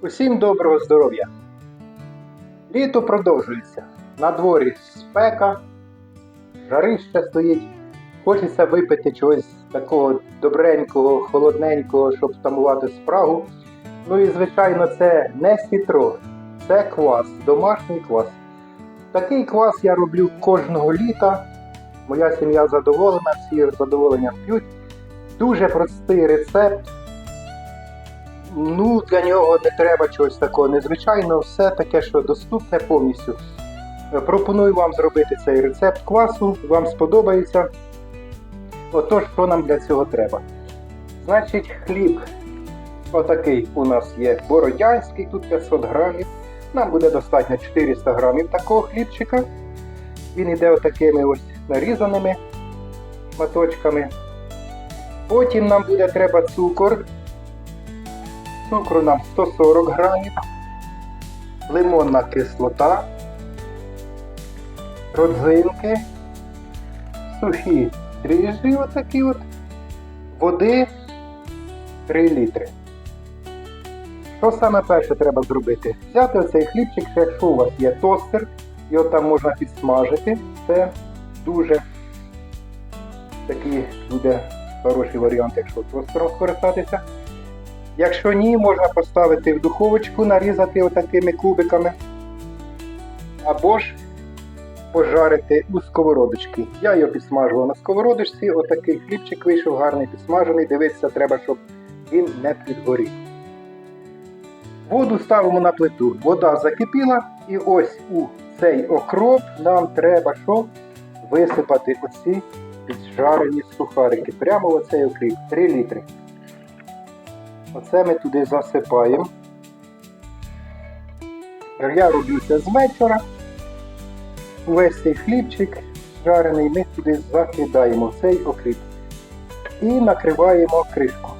Усім доброго здоров'я! Літо продовжується. На дворі спека, жарище стоїть. Хочеться випити чогось такого добренького, холодненького, щоб втамувати спрагу. Ну і звичайно, це не сітро, це квас, домашній квас. Такий квас я роблю кожного літа. Моя сім'я задоволена, всі з задоволенням п'ють. Дуже простий рецепт. Ну, для нього не треба чогось такого незвичайного, все таке, що доступне повністю. Е, Пропоную вам зробити цей рецепт квасу, вам сподобається. Отож, що нам для цього треба? Значить, хліб отакий у нас є бородянський, тут 500 грамів. Нам буде достатньо 400 грамів такого хлібчика. Він йде отакими ось нарізаними шматочками. Потім нам буде треба цукор. Цукру нам 140 грамів, лимонна кислота, родзинки, сухі дріжджі отакі от, води 3 літри. Що саме перше треба зробити? Взяти оцей хлібчик, якщо у вас є тостер, його там можна підсмажити. Це дуже такий буде хороший варіант, якщо тостером скористатися. Якщо ні, можна поставити в духовочку, нарізати отакими кубиками. Або ж пожарити у сковородочці. Я його підсмажував на сковородочці, отакий хлібчик вийшов гарний підсмажений. Дивитися треба, щоб він не підгорів. Воду ставимо на плиту. Вода закипіла, і ось у цей окроп нам треба що? Висипати оці піджарені сухарики. Прямо в оцей окріп. 3 літри. Оце ми туди засипаємо. Я роблю це з вечора. Увесь цей хлібчик жарений ми туди закидаємо цей окріп. І накриваємо кришку.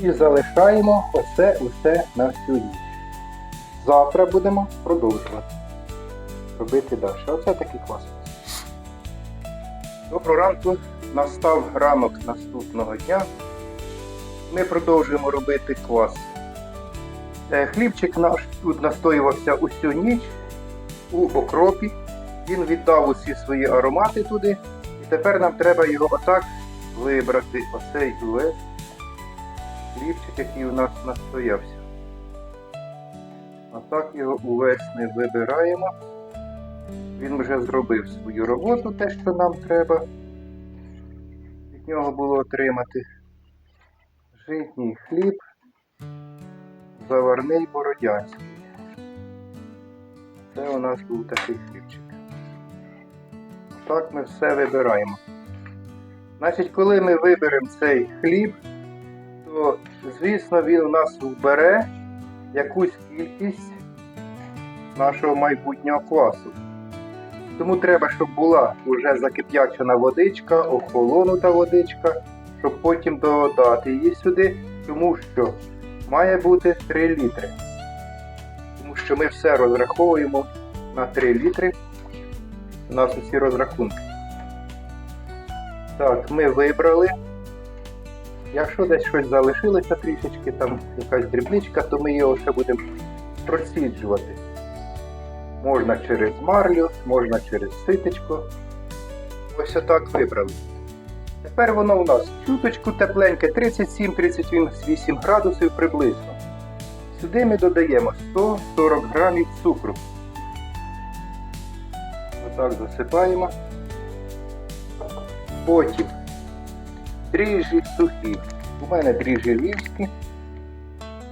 І залишаємо оце усе на всю ніч. Завтра будемо продовжувати робити далі. Оце такий клас. Доброго ранку. Настав ранок наступного дня ми продовжуємо робити квас. Е, Хлібчик наш тут настоювався усю ніч у окропі. Він віддав усі свої аромати туди. І тепер нам треба його отак вибрати. Оцей увесь хлібчик, який у нас настоявся. Отак його увесь ми вибираємо. Він вже зробив свою роботу, те, що нам треба від нього було отримати житній хліб, заварний бородянський. Це у нас був такий хлібчик. Так ми все вибираємо. Значить, коли ми виберемо цей хліб, то, звісно, він у нас вбере якусь кількість нашого майбутнього класу. Тому треба, щоб була вже закип'ячена водичка, охолонута водичка щоб потім додати її сюди, тому що має бути 3 літри. Тому що ми все розраховуємо на 3 літри. У нас усі розрахунки. Так, ми вибрали. Якщо десь щось залишилося трішечки, там якась дрібничка, то ми його ще будемо проціджувати. Можна через марлю, можна через ситечко. Ось отак вибрали. Тепер воно у нас чуточку тепленьке, 37-38 градусів приблизно. Сюди ми додаємо 140 грамів цукру. Отак засипаємо. Потім дріжджі сухі. У мене дріжджі львівські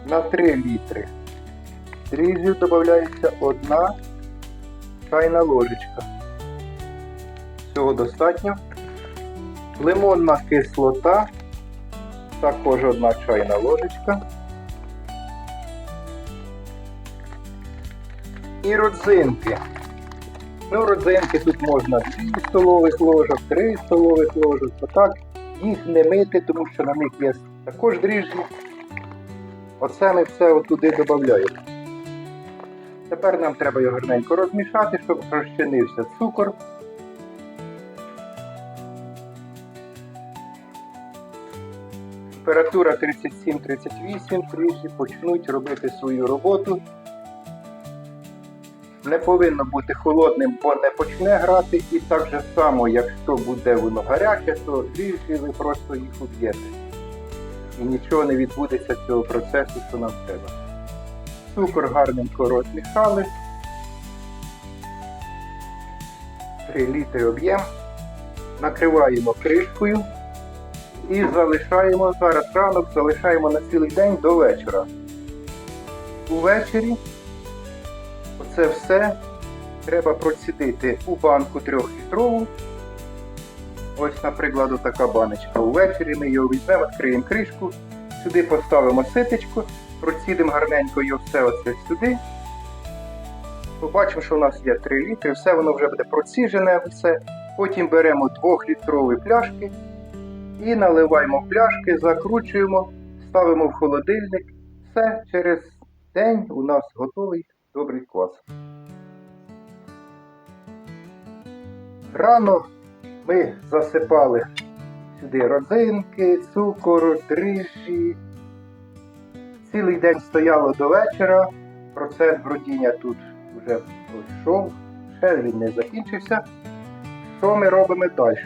на 3 літри. Дріжджів додається одна чайна ложечка. Цього достатньо. Лимонна кислота, також одна чайна ложечка. І родзинки. Ну, родзинки тут можна 2 столових ложок, 3 столових ложок. Отак їх не мити, тому що на них є також дріжджі. Оце ми все туди додаємо. Тепер нам треба його гарненько розмішати, щоб розчинився цукор. Температура 37-38, дріжджі почнуть робити свою роботу. Не повинно бути холодним, бо не почне грати. І так же само, якщо буде воно гаряче, то дріжджі ви просто їх уб'єте. І нічого не відбудеться цього процесу, що нам треба. Цукор гарненько розмішали. 3 літри об'єм. Накриваємо кришкою і залишаємо зараз ранок, залишаємо на цілий день до вечора. Увечері оце все треба процідити у банку трьохлітрову. Ось, наприклад, така баночка. Увечері ми його візьмемо, відкриємо кришку, сюди поставимо ситечку, процідимо гарненько його все оце сюди. Побачимо, що у нас є 3 літри, все воно вже буде проціжене, все. Потім беремо 2-літрові пляшки і наливаємо пляшки, закручуємо, ставимо в холодильник. Все, через день у нас готовий добрий квас. Рано ми засипали сюди родзинки, цукор, дріжджі. Цілий день стояло до вечора. Процес бродіння тут вже пройшов, ще він не закінчився. Що ми робимо далі?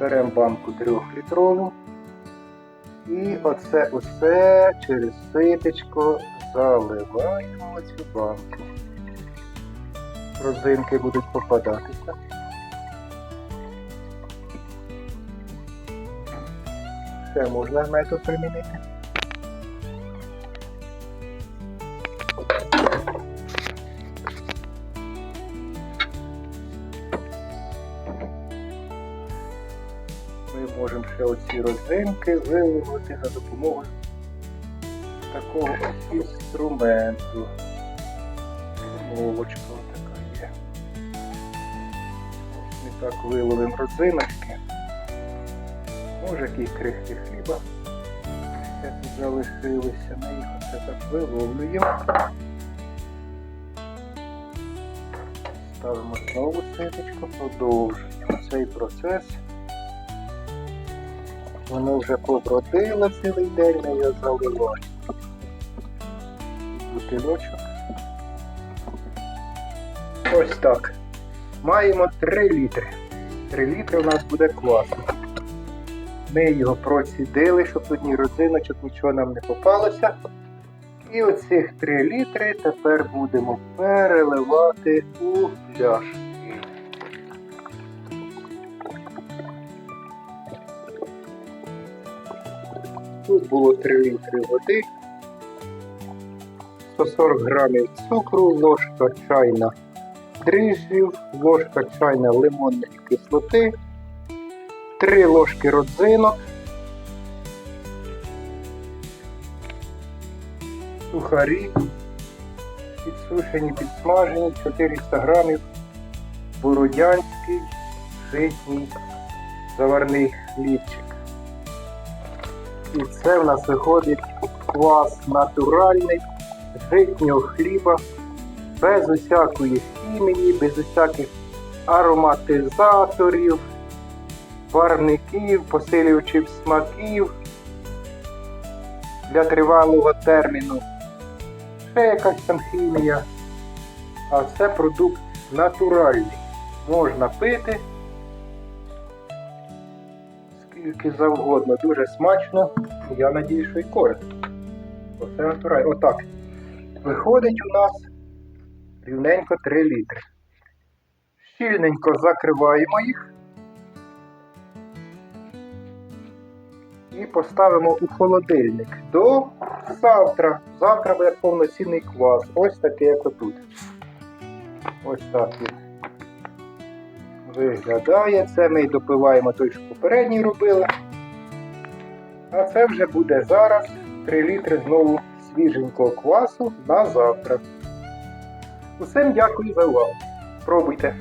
Беремо банку трьохлітрову і оце усе через ситечко заливаємо цю банку. Розинки будуть попадатися. Ще можна метод примінити. Ми можемо ще оці розинки виливати за допомогою такого інструменту. Мовочка така є. Ось ми так виловимо розиночки. Може якісь крихти хліба. Ще тут залишилися, ми їх оце так виловлюємо. Ставимо знову ситочку, продовжуємо цей процес. Воно вже побродило цілий день, ми його заливаємо. Бутилочок. Ось так. Маємо 3 літри. 3 літри у нас буде класно. Ми його процідили, щоб тут ні родзиночок, нічого нам не попалося. І оцих 3 літри тепер будемо переливати у пляшки. Тут було 3 літри води, 140 грамів цукру, ложка чайна дріжджів, ложка чайна лимонної кислоти, 3 ложки родзинок, сухарі, підсушені, підсмажені, 400 грамів, бородянський, житній заварний хлібчик. І це в нас виходить квас натуральний, житнього хліба, без усякої хімії, без усяких ароматизаторів, барвників, посилюючих смаків для тривалого терміну. Ще якась там хімія. А це продукт натуральний. Можна пити скільки завгодно. Дуже смачно. Я надію, що і корисно. Оце натурально. Отак. Виходить у нас рівненько 3 літри. Щільненько закриваємо їх. І поставимо у холодильник до завтра. Завтра буде повноцінний квас. Ось такий, як отут. Ось так він виглядає. Це ми допиваємо той, що попередній робили. А це вже буде зараз 3 літри знову свіженького квасу на завтра. Усім дякую за увагу. Пробуйте.